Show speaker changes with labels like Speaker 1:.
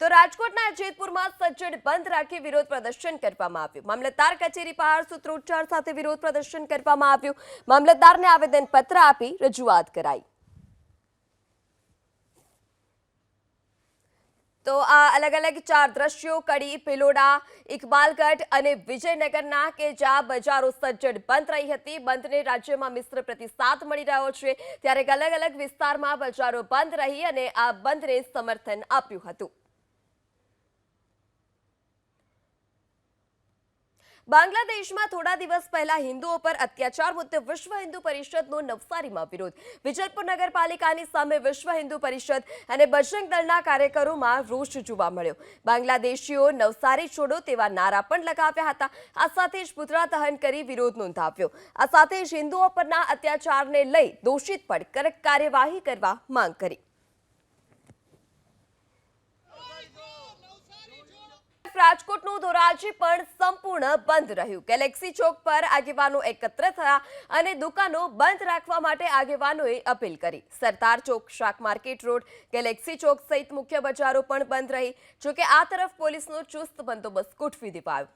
Speaker 1: તો રાજકોટના જેતપુરમાં સજ્જડ બંધ રાખી વિરોધ પ્રદર્શન કરવામાં આવ્યું. મામલતદાર કચેરી બહાર સૂત્રોચ્ચાર સાથે વિરોધ પ્રદર્શન કરવામાં આવ્યું. મામલતદારને આવેદન પત્ર આપી રજૂઆત કરાઈ. તો આ અલગ અલગ ચાર દ્રશ્યો, કડી પિલોડા ઇકબાલગઢ અને વિજયનગરના કે જ્યાં બજારો સજ્જડ બંધ રહી હતી, બંધને રાજ્યમાં મિશ્ર પ્રતિસાદ મળી રહ્યો છે. ત્યારે અલગ અલગ વિસ્તારમાં બજારો બંધ રહી અને આ બંધને સમર્થન આપ્યું હતું. બાંગ્લાદેશમાં થોડા દિવસ પહેલા હિન્દુઓ પર અત્યાચાર મુદ્દે વિશ્વ હિન્દુ પરિષદનો નવસારીમાં વિરોધ. વિજલપુર નગરપાલિકાની સામે વિશ્વ હિન્દુ પરિષદ અને બજરંગ દળના કાર્યકરોમાં રોષ જોવા મળ્યો. બાંગ્લાદેશીઓ નવસારી છોડો તેવા નારા પણ લગાવ્યા હતા. આ સાથે જ પુતળા દહન કરી વિરોધ નોંધાવ્યો. આ સાથે જ હિન્દુઓ પરના અત્યાચારને લઈ દોષિત પર કડક કાર્યવાહી કરવા માંગ કરી. રાજકોટનું ધોરાજી પણ સંપૂર્ણ બંધ રહ્યું. ગેલેક્સી ચોક પર આગેવાનો એકત્ર થયા અને દુકાનો બંધ રાખવા માટે આગેવાનોએ અપીલ કરી. સરદાર ચોક, શાક માર્કેટ રોડ, ગેલેક્સી ચોક સહિત મુખ્ય બજારો પણ બંધ રહી, જોકે આ તરફ પોલીસનો ચુસ્ત બંદોબસ્ત ગોઠવી દેવાયો.